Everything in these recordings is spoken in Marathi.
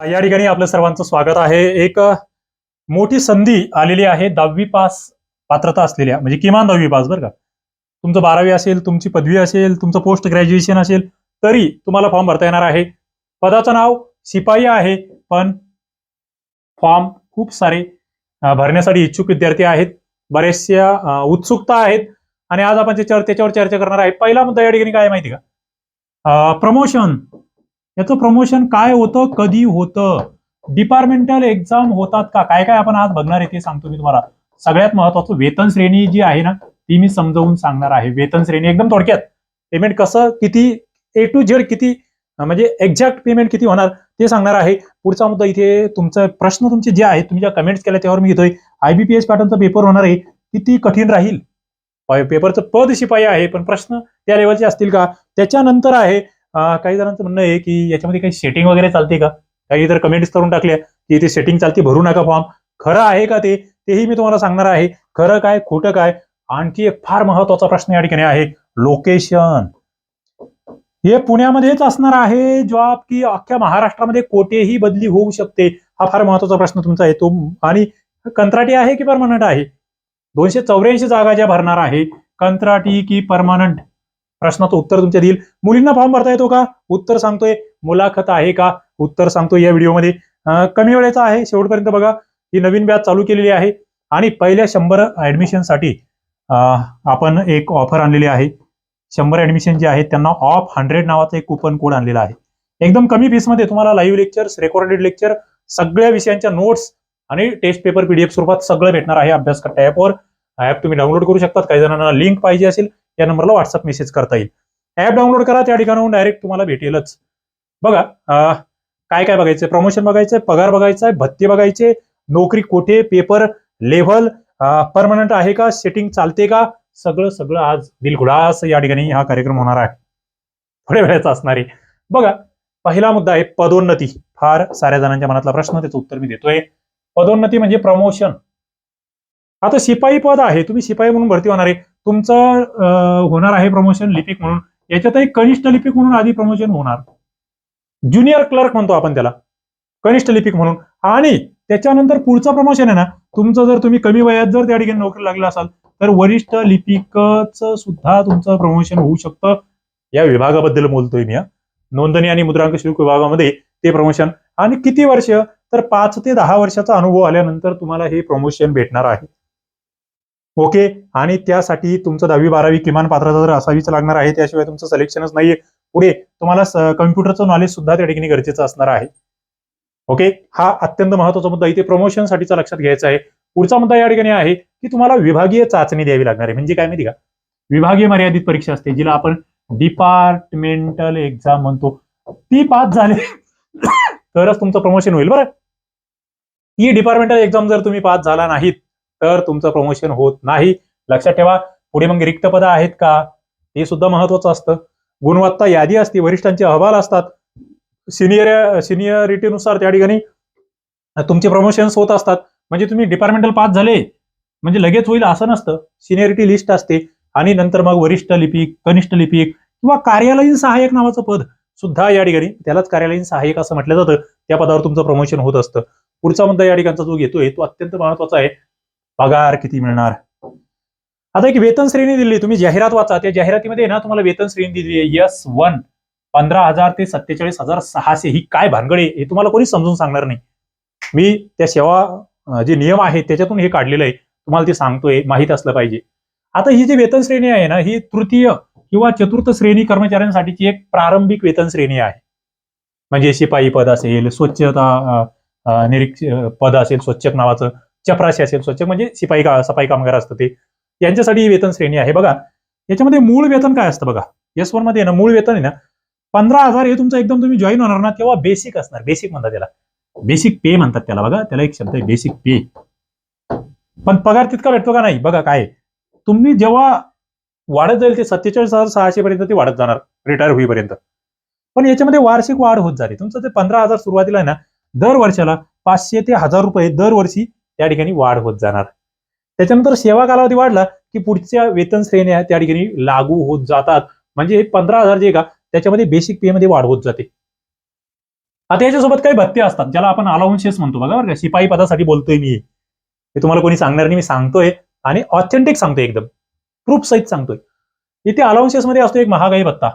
या ठिकाणी आपलं सर्वांचं स्वागत आहे. एक मोठी संधी आलेली आहे. दहावी पास पात्रता असलेल्या म्हणजे किमान दहावी पास बरं का. तुमचं बारावी असेल तुमची पदवी असेल तुमचं पोस्ट ग्रॅज्युएशन असेल तरी तुम्हाला फॉर्म भरता येणार आहे. पदाचं नाव शिपाई आहे पण फॉर्म खूप सारे भरण्यासाठी इच्छुक विद्यार्थी आहेत. बऱ्याचशा उत्सुकता आहेत. आणि आज आपण त्याच्यावर त्याच्यावर चर्चा करणार आहे पहिला मुद्दा या ठिकाणी काय माहिती का? प्रमोशन याचं प्रमोशन काय होतं कधी होतं? डिपार्टमेंटल एक्झाम होतात का? काय काय आपण आज बघणार आहे ते सांगतो मी तुम्हाला. सगळ्यात महत्वाचं वेतन श्रेणी जी आहे ना ती मी समजावून सांगणार आहे. वेतन श्रेणी एकदम थोडक्यात. पेमेंट कसं किती ए टू झेड किती म्हणजे एक्झॅक्ट पेमेंट किती होणार ते सांगणार आहे. पुढचा मुद्दा इथे तुमचा प्रश्न तुमचे जे आहेत तुम्ही ज्या कमेंट्स केल्या त्यावर मी घेतोय. आयबीपीएस पॅटर्नचा पेपर होणार आहे. किती कठीण राहील? पेपरचं पद शिपाई आहे पण प्रश्न त्या लेवलचे असतील का? त्याच्यानंतर आहे काही जणांचं म्हणणं आहे की याच्यामध्ये काही सेटिंग वगैरे चालते का? काही जर कमेंट्स करून टाकल्या की इथे सेटिंग चालते भरू नका फॉर्म खरं आहे का ते? तेही मी तुम्हाला सांगणार आहे. खरं काय खोटं काय? आणखी एक फार महत्त्वाचा प्रश्न या ठिकाणी आहे. लोकेशन हे पुण्यामध्येच असणार आहे जॉब की अख्ख्या महाराष्ट्रामध्ये कोठेही बदली होऊ शकते? हा फार महत्त्वाचा प्रश्न तुमचा आहे. तो आणि कंत्राटी आहे की परमनंट आहे? दोनशे चौऱ्याऐंशी जागा ज्या भरणार आहे कंत्राटी की परमनंट प्रश्नाचं उत्तर तुमच्या देईल मुलींना फॉर्म भरता येतो का? उत्तर सांगतोय. मुलाखत आहे का? उत्तर सांगतोय या व्हिडिओमध्ये कमी वेळेचा आहे. शेवटपर्यंत बघा. ही नवीन बॅच चालू केलेली आहे. आणि पहिल्या शंभर ऍडमिशनसाठी आपण एक ऑफर आणलेली आहे. शंभर ऍडमिशन जे आहेत त्यांना ऑफ हंड्रेड नावाचा एक कुपन कोड आणलेला आहे. एकदम कमी फीसमध्ये तुम्हाला लाईव्ह लेक्चर्स रेकॉर्डेड लेक्चर सगळ्या विषयांच्या नोट्स आणि टेस्ट पेपर पीडीएफ स्वरूपात सगळं भेटणार आहे अभ्यास करता ॲपवर ॲप तुम्ही डाउनलोड करू शकतात. काही जणांना लिंक पाहिजे असेल या नंबरला व्हॉट्सअप मेसेज करता येईल. ऍप डाउनलोड करा त्या ठिकाणाहून डायरेक्ट तुम्हाला भेटेलच. बघा काय काय बघायचं प्रमोशन बघायचंय पगार बघायचा आहे भत्ते बघायचे नोकरी कोठे पेपर लेव्हल परमनंट आहे का सेटिंग चालते का? सगळं सगळं आज दिलगुडास या ठिकाणी हा कार्यक्रम होणार आहे. थोड्या वेळाचा असणार आहे. बघा पहिला मुद्दा आहे पदोन्नती. फार साऱ्या जणांच्या मनातला प्रश्न त्याचं उत्तर मी देतोय. पदोन्नती म्हणजे प्रमोशन आता शिपाई पद आहे तुम्ही शिपाई म्हणून भरती होणार आहे. तुमचं होणार आहे प्रमोशन लिपिक म्हणून. याच्यातही कनिष्ठ लिपिक म्हणून आधी प्रमोशन होणार. ज्युनियर क्लर्क म्हणतो आपण त्याला. कनिष्ठ लिपिक म्हणून. आणि त्याच्यानंतर पुढचं प्रमोशन आहे ना तुमचं जर तुम्ही कमी वयात जर त्या ठिकाणी नोकरी लागला असाल तर वरिष्ठ लिपिकच सुद्धा तुमचं प्रमोशन होऊ शकतं. या विभागाबद्दल बोलतोय मी नोंदणी आणि मुद्रांक शुल्क विभागामध्ये ते प्रमोशन आणि किती वर्ष? तर पाच ते दहा वर्षाचा अनुभव आल्यानंतर तुम्हाला हे प्रमोशन भेटणार आहे. ओके? आणि त्यासाठी तुमचं दहावी बारावी किमान पात्रता तर असावीच लागणार आहे त्याशिवाय तुमचं सिलेक्शनच नाहीये. पुढे तुम्हाला कम्प्युटरचं नॉलेज सुद्धा त्या ठिकाणी गरजेचं असणार आहे. ओके? हा अत्यंत महत्त्वाचा मुद्दा. इथे प्रमोशनसाठीचा लक्षात घ्यायचा आहे. पुढचा मुद्दा या ठिकाणी आहे की तुम्हाला विभागीय चाचणी द्यावी लागणार आहे. म्हणजे काय माहिती का? विभागीय मर्यादित परीक्षा असते जिला आपण डिपार्टमेंटल एक्झाम म्हणतो. ती पास झाले तरच तुमचं प्रमोशन होईल. बरं. ही डिपार्टमेंटल एक्झाम जर तुम्ही पास झाला नाहीत तर तुमचं प्रमोशन होत नाही. लक्षात ठेवा पुढे मग रिक्त पदं आहेत का? हे सुद्धा महत्वाचं असतं. गुणवत्ता यादी असते वरिष्ठांचे अहवाल असतात. सिनियर सिनियरिटीनुसार त्या ठिकाणी तुमचे प्रमोशन्स होत असतात. म्हणजे तुम्ही डिपार्टमेंटल पास झाले म्हणजे लगेच होईल असं नसतं. सिनियरिटी लिस्ट असते. आणि नंतर मग वरिष्ठ लिपिक कनिष्ठ लिपिक किंवा कार्यालयीन सहाय्यक नावाचं पद सुद्धा या ठिकाणी त्यालाच कार्यालयीन सहाय्यक असं म्हटलं जातं. त्या पदावर तुमचं प्रमोशन होत असतं. पुढचा मुद्दा या ठिकाणचा जो घेतोय तो अत्यंत महत्त्वाचा आहे. पगार किती मिळणार? आता एक वेतन श्रेणी दिली तुम्ही जाहिरात वाचा. त्या जाहिरातीमध्ये ना तुम्हाला वेतन श्रेणी दिली आहे. यस वन पंधरा हजार ते सत्तेचाळीस हजार सहाशे ही काय भानगडे हे तुम्हाला कोणी समजून सांगणार नाही. मी त्या सेवा जे नियम आहेत त्याच्यातून हे काढलेलं आहे. तुम्हाला ते सांगतोय माहीत असलं पाहिजे. आता ही जी वेतन श्रेणी आहे ना ही तृतीय किंवा चतुर्थ श्रेणी कर्मचाऱ्यांसाठीची एक प्रारंभिक वेतन श्रेणी आहे. म्हणजे शिपाई पद असेल स्वच्छता निरीक्ष पद असेल स्वच्छक नावाचं. चपराशी असेल स्वच्छक म्हणजे शिपाई का सफाई कामगार असतं ते. यांच्यासाठी ही वेतन श्रेणी आहे. बघा याच्यामध्ये मूळ वेतन काय असतं बघा? एस वनमध्ये ना मूळ वेतन आहे ना पंधरा हजार हे तुमचं एकदम तुम्ही जॉईन होणार ना तेव्हा बेसिक असणार. बेसिक म्हणतात त्याला. बेसिक पे म्हणतात त्याला बघा. त्याला एक शब्द आहे बेसिक पे पण पगार तितका भेटतो का नाही? बघा काय तुम्ही जेव्हा वाढत जाईल ते सत्तेचाळीस हजार सहाशे पर्यंत ते वाढत जाणार रिटायर होईपर्यंत. पण याच्यामध्ये वार्षिक वाढ होत जाते. तुमचं ते पंधरा हजार सुरुवातीला आहे ना दर वर्षाला पाचशे ते हजार रुपये दरवर्षी त्या ठिकाणी वाढ होत जाणार. त्याच्यानंतर सेवा कालावधी वाढला की पुढच्या वेतन श्रेण्या त्या ठिकाणी लागू होत जातात. म्हणजे पंधरा हजार जे का त्याच्यामध्ये बेसिक पे मध्ये वाढ होत जाते. आता याच्यासोबत काही भत्ते असतात ज्याला आपण अलाउन्सेस म्हणतो बघा बरं का. शिपाई पदासाठी बोलतोय मी हे. तुम्हाला कोणी सांगणार नाही मी सांगतोय. आणि ऑथेंटिक सांगतोय एकदम. प्रूफ सहित सांगतोय. इथे अलाउन्सेस मध्ये असतो एक महागाई भत्ता.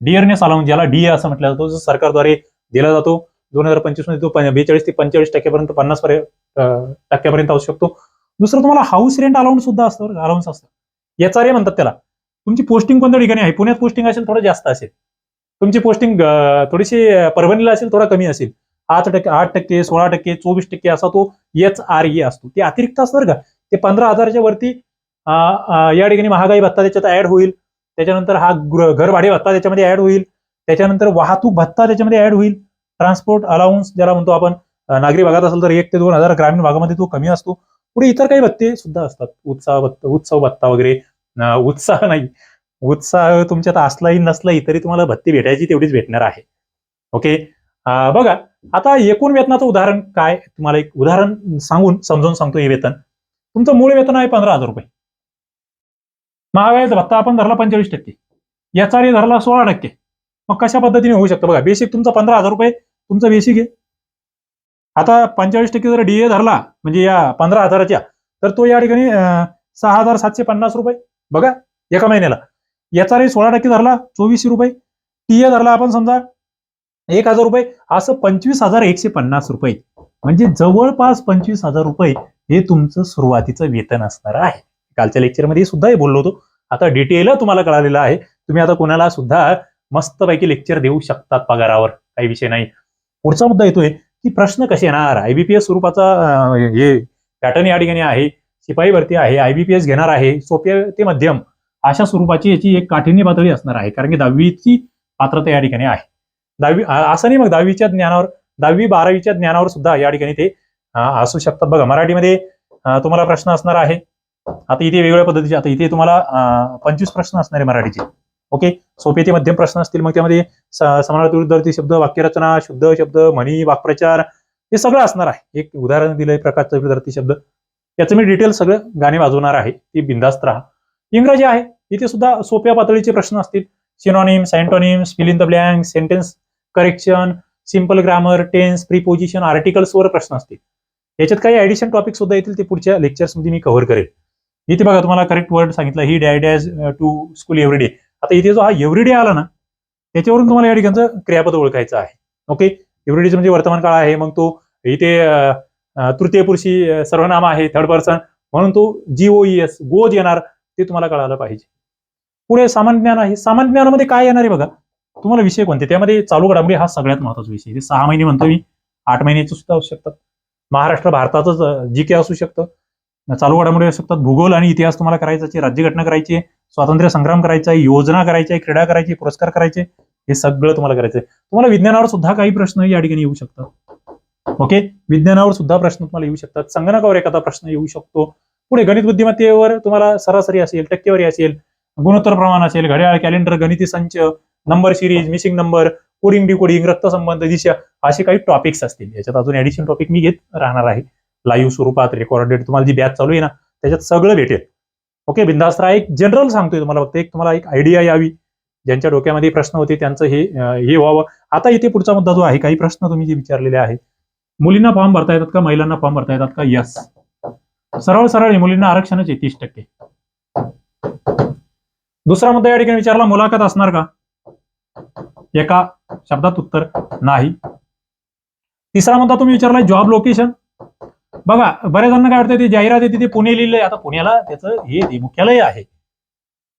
डिअरनेस अलाउन्स ज्याला डी असं म्हटलं जातो जो सरकारद्वारे दिला जातो. दोन हजार पंचवीसमध्ये तो बेचाळीस ते पंचेचाळीस टक्क्यापर्यंत पन्नास पर्यंत टक्क्यापर्यंत असू शकतो. दुसरं तुम्हाला हाऊस रेंट अलाउन्स सुद्धा असतं अलाउन्स असतं. याचा रे म्हणतात त्याला. तुमची पोस्टिंग कोणत्या ठिकाणी आहे? पुण्यात पोस्टिंग असेल थोडं जास्त असेल. तुमची पोस्टिंग थोडीशी परभणीला असेल थोडा कमी असेल. आठ टक्के आठ टक्के सोळा टक्के चोवीस टक्के असा तो एच आर ए असतो. ते अतिरिक्त असतं बरं का. ते पंधरा हजाराच्या वरती या ठिकाणी महागाई भत्ता त्याच्यात ऍड होईल. त्याच्यानंतर हा घर भाडे भत्ता त्याच्यामध्ये ऍड होईल. त्याच्यानंतर वाहतूक भत्ता त्याच्यामध्ये ऍड होईल. ट्रान्सपोर्ट अलाउन्स ज्याला म्हणतो आपण नागरी भागात असेल तर एक ते दोन हजार ग्रामीण भागामध्ये तो कमी असतो. पुढे इतर काही भत्ते सुद्धा असतात. उत्साह भत्ता उत्सव भत्ता वगैरे. उत्साह नाही. उत्साह तुमच्यात असलाही नसलाही तरी तुम्हाला भत्ती भेटायची तेवढीच भेटणार आहे. ओके बघा आता एकूण वेतनाचं उदाहरण काय? तुम्हाला एक उदाहरण सांगून समजावून सांगतो हे वेतन. तुमचं मूळ वेतन आहे पंधरा हजार रुपये. महागाईचा भत्ता आपण धरला पंचेचाळीस टक्के. याचा धरला सोळा टक्के. मग कशा पद्धतीने होऊ शकतं? बघा बेसिक तुमचा पंधरा हजार रुपये तुमचं बेसिक आहे. आता पंचेचाळीस टक्के जर डीए धरला म्हणजे या पंधरा हजाराच्या तर तो या ठिकाणी सहा हजार सातशे पन्नास रुपये. बघा एका महिन्याला. याचा रे सोळा टक्के धरला चोवीसशे रुपये. टीए धरला आपण समजा एक हजार रुपये. असं पंचवीस हजार एकशे पन्नास रुपये. म्हणजे जवळपास पंचवीस हजार रुपये हे तुमचं सुरुवातीचं वेतन असणार आहे. कालच्या लेक्चरमध्ये सुद्धा हे बोललो होतो. आता डिटेल तुम्हाला कळालेलं आहे. तुम्ही आता कोणाला सुद्धा मस्तपैकी लेक्चर देऊ शकतात पगारावर. काही विषय नाही. पुढचा मुद्दा येतोय. की प्रश्न कसे येणार? आयबीपीएस स्वरूपाचा हे पॅटर्न या ठिकाणी आहे. शिपाई भरती आहे. आयबीपीएस घेणार आहे. सोपे ते मध्यम अशा स्वरूपाची याची एक काठिण्य पातळी असणार आहे. कारण की दहावीची पात्रता या ठिकाणी आहे. दहावी असं नाही मग दहावीच्या ज्ञानावर दहावी बारावीच्या ज्ञानावर सुद्धा या ठिकाणी ते असू शकतात. बघा मराठीमध्ये तुम्हाला प्रश्न असणार आहे. आता इथे वेगवेगळ्या पद्धतीचे आता इथे तुम्हाला पंचवीस प्रश्न असणार आहे मराठीचे. ओके? सोपे ते मध्यम प्रश्न असतील मग त्यामध्ये समानार्थी शब्द वाक्यरचना शुद्ध शब्द म्हणी वाक्प्रचार हे सगळं असणार आहे. एक उदाहरण दिलंय प्रकाश विरुद्धार्थी शब्द. याचं मी डिटेल सगळं गाणे वाजवणार आहे. ती बिंदास्त राहा. इंग्रजी आहे. इथे सुद्धा सोप्या पातळीचे प्रश्न असतील. Synonym antonyms fill in the blank sentence correction simple grammar tense preposition आर्टिकल्सवर प्रश्न असतील. याच्यात काही ऍडिशन टॉपिक सुद्धा येतील ते पुढच्या लेक्चर्समध्ये मी कव्हर करेल. इथे बघा तुम्हाला करेक्ट वर्ड सांगितलं. He dad to school everyday आता इथे जो हा एव्हरीडे आला ना त्याच्यावरून तुम्हाला या ठिकाणचं क्रियापद ओळखायचं आहे. ओके एव्हरीडेचं म्हणजे वर्तमान काळ आहे मग तो इथे तृतीय पुरुषी सर्वनाम आहे थर्ड पर्सन म्हणून तो जी ओ एस गोज येणार ते तुम्हाला कळायला पाहिजे. पुढे सामान्य ज्ञान आहे. सामान्य ज्ञानामध्ये काय येणार आहे बघा? तुम्हाला विषय कोणते? त्यामध्ये चालू घडामोडी हा सगळ्यात महत्त्वाचा विषय ते सहा महिने म्हणतो मी आठ महिन्याचे सुद्धा असू शकतात. महाराष्ट्र भारतातच जी के असू शकतं. चालू घडामोडी असू शकतात. भूगोल आणि इतिहास तुम्हाला करायचा आहे राज्यघटना करायची आहे स्वातंत्र्य संग्राम करायचा आहे योजना करायची आहे क्रीडा करायची पुरस्कार करायचे हे सगळं तुम्हाला करायचं आहे. तुम्हाला विज्ञानावर सुद्धा काही प्रश्न या ठिकाणी येऊ शकतात. ओके? विज्ञानावर सुद्धा प्रश्न तुम्हाला येऊ शकतात. संगणकावर एखादा प्रश्न येऊ शकतो. पुढे गणित बुद्धिमत्तेवर तुम्हाला सरासरी असेल टक्केवारी असेल गुणोत्तर प्रमाण असेल घड्याळ कॅलेंडर गणिती संच number series missing number coding decoding रक्तसंबंध दिशा असे काही टॉपिक्स असतील. याच्यात अजून ऍडिशनल टॉपिक मी घेत राहणार आहे. लाईव्ह स्वरूपात रेकॉर्डेड तुम्हाला जी बॅच चालू आहे ना त्याच्यात सगळं भेटेल. ओके बिंदास्त एक जनरल सांगतोय तुम्हाला फक्त. एक तुम्हाला एक आयडिया यावी. ज्यांच्या डोक्यामध्ये प्रश्न होते त्यांचं हे हे व्हावं. आता इथे पुढचा मुद्दा जो आहे काही प्रश्न तुम्ही जे विचारलेले आहेत. मुलींना फॉर्म भरता येतात का? महिलांना फॉर्म भरता येतात का? यस सरळ सरळ आहे, मुलींना आरक्षणच आहे तीस टक्के. दुसरा मुद्दा या ठिकाणी विचारला मुलाखत असणार का? एका शब्दात उत्तर नाही. तिसरा मुद्दा तुम्ही विचारला जॉब लोकेशन बघा बऱ्याच जणांना काय वाटतं ते जाहिरात आहे तिथे पुणे लिहिलंय. आता पुण्याला त्याचं हे मुख्यालय आहे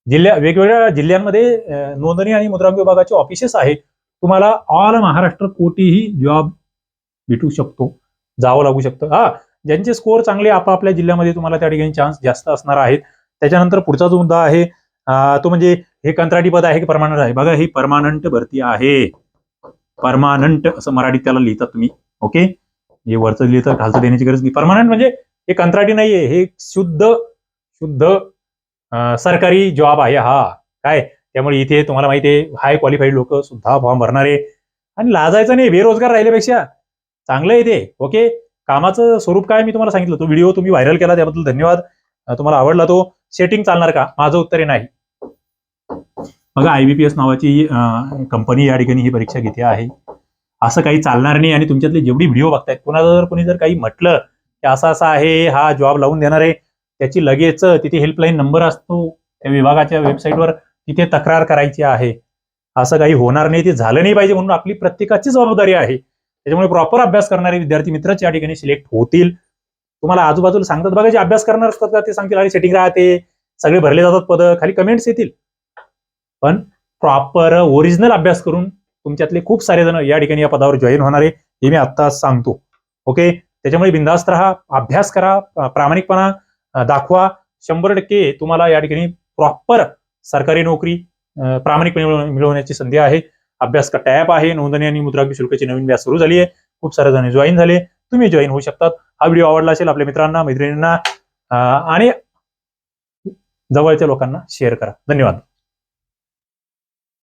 जिल्ह्या वेगवेगळ्या जिल्ह्यांमध्ये नोंदणी आणि मुद्रांक विभागाचे ऑफिसेस आहेत. तुम्हाला ऑल महाराष्ट्र कोठेही जॉब भेटू शकतो जावं लागू शकतं. हा ज्यांचे स्कोअर चांगले आपापल्या जिल्ह्यामध्ये तुम्हाला त्या ठिकाणी चान्स जास्त असणार आहेत. त्याच्यानंतर पुढचा जो मुद्दा आहे तो म्हणजे हे कंत्राटी पद आहे की परमानंट आहे? बघा ही परमानंट भरती आहे. परमानंट असं मराठीत त्याला लिहितात तुम्ही ओके हे वरचं लिहितं खालचं देण्याची गरज नाही. परमानंट म्हणजे हे कंत्राटी नाहीये हे शुद्ध शुद्ध सरकारी जॉब आहे हा. काय? त्यामुळे इथे तुम्हाला माहिती आहे हाय क्वालिफाईड लोक सुद्धा फॉर्म भरणारे. आणि लाजायचं नाही बेरोजगार राहिल्यापेक्षा. चांगलं आहे ते ओके कामाचं स्वरूप काय मी तुम्हाला सांगितलं तो व्हिडिओ तुम्ही व्हायरल केला त्याबद्दल धन्यवाद. तुम्हाला आवडला तो. सेटिंग चालणार का? माझं उत्तर आहे नाही. बघा आय बी पी एस नावाची कंपनी या ठिकाणी ही परीक्षा घेते आहे. असं काही चालणार नाही आणि तुमच्यातले जेवढी व्हिडिओ बघतायत कोणाला जर कोणी जर काही म्हटलं की असं असं आहे हा जॉब लावून देणार आहे त्याची लगेच तिथे हेल्पलाईन नंबर असतो त्या विभागाच्या वेबसाईटवर तिथे तक्रार करायची आहे. असं काही होणार नाही ते झालं नाही पाहिजे म्हणून आपली प्रत्येकाची जबाबदारी आहे. त्याच्यामुळे प्रॉपर अभ्यास करणारे विद्यार्थी मित्रच या ठिकाणी सिलेक्ट होतील. तुम्हाला आजूबाजूला सांगतात बघा जे अभ्यास करणार असतात का ते सांगतील आणि सेटिंग राहते सगळे भरले जातात पद खाली कमेंट्स येतील. पण प्रॉपर ओरिजिनल अभ्यास करून तुमच्यातले खूप सारे जण या ठिकाणी या पदावर जॉईन होणार आहे हे मी आत्ता सांगतो. ओके त्याच्यामुळे बिंदास्त राहा अभ्यास करा प्रामाणिकपणा दाखवा. शंभर टक्के तुम्हाला या ठिकाणी प्रॉपर सरकारी नोकरी प्रामाणिकपणे मिळवण्याची संधी आहे. अभ्यास का टॅप आहे नोंदणी आणि मुद्रांक शुल्काची नवीन व्यास सुरू झाली आहे. खूप सारे जण जॉईन झाले. तुम्ही जॉईन होऊ शकतात. हा व्हिडिओ आवडला असेल आपल्या मित्रांना मैत्रिणींना आणि जवळच्या लोकांना शेअर करा. धन्यवाद.